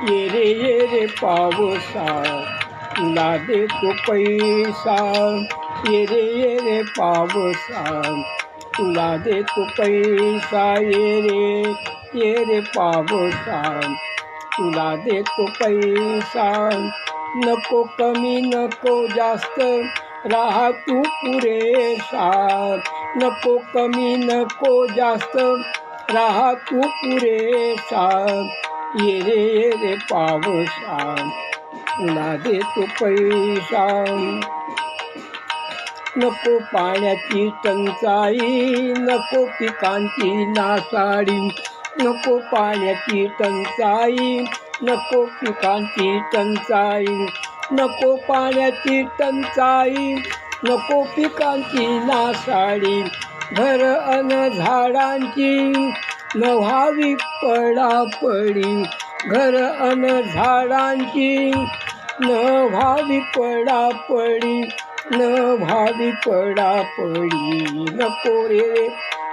ये रे ये रे पावसा तुला देतो पैसा। ये रे ये रे पावसा तुला देतो पैसा। ये रे ये रे पावसा तुला देतो पैसा। नको कमी नको जास्त राहा तू पुरेसा। नको कमी नको जास्त राहा तू पुरेसा। ये रे ये रे पावसा दे तू पैसा नको पाण्याची टंचाई नको पिकांची नासाडी नको पाण्याची टंचाई नको पिकांची टंचाई नको पाण्याची टंचाई नको पिकांची नासाडी. घर अन झाडांची न व्हावी पडापडी. घर अन झाडांची न व्हावी पडापडी. न व्हावी पडापडी. नको रे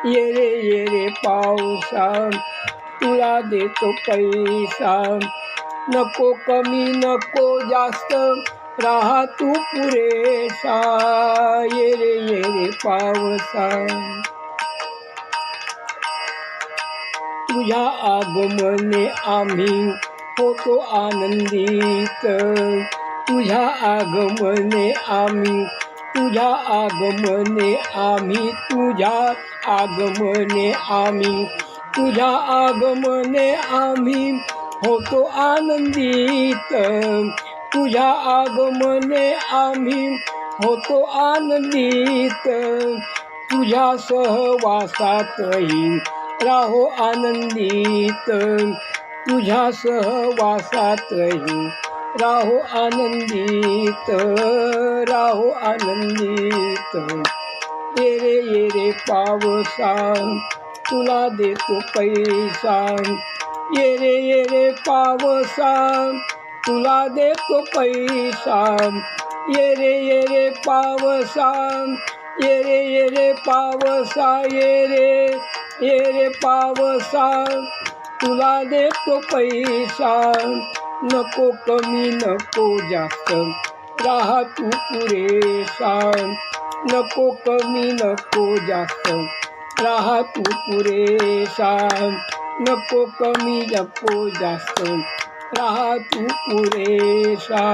ये रे ये रे पावसा तुला देतो पैसा. नको कमी नको जास्त. राहा तू पुरेसा. ये रे ये रे पावसा तुझ्या आगमने आम्ही होतो आनंदित. तुझ्या आगमने आम्ही तुझ्या आगमने आम्ही तुझ्या आगमने आम्ही तुझ्या आगमने आम्ही होतो आनंदित. तुझ्या आगमने आम्ही होतो आनंदित. तुझ्या सहवासातही राहो आनंदित. तुझ्या सहवासातही राहो. आनंदित राहो आनंदित. ये रे ये रे पावसा तुला देतो पैसा. ये रे ये पावसा तुला देतो पैसा. येरे येरे ये रे पावसा येरे ये रे पावसा येरे ये रे पावसा तुला देतो पैसा नको कमी नको जास्त राहा तू पुरेसा नको कमी नको जास्त राहा तू पुरेसा नको कमी नको जास्त राहा तू पुरेसा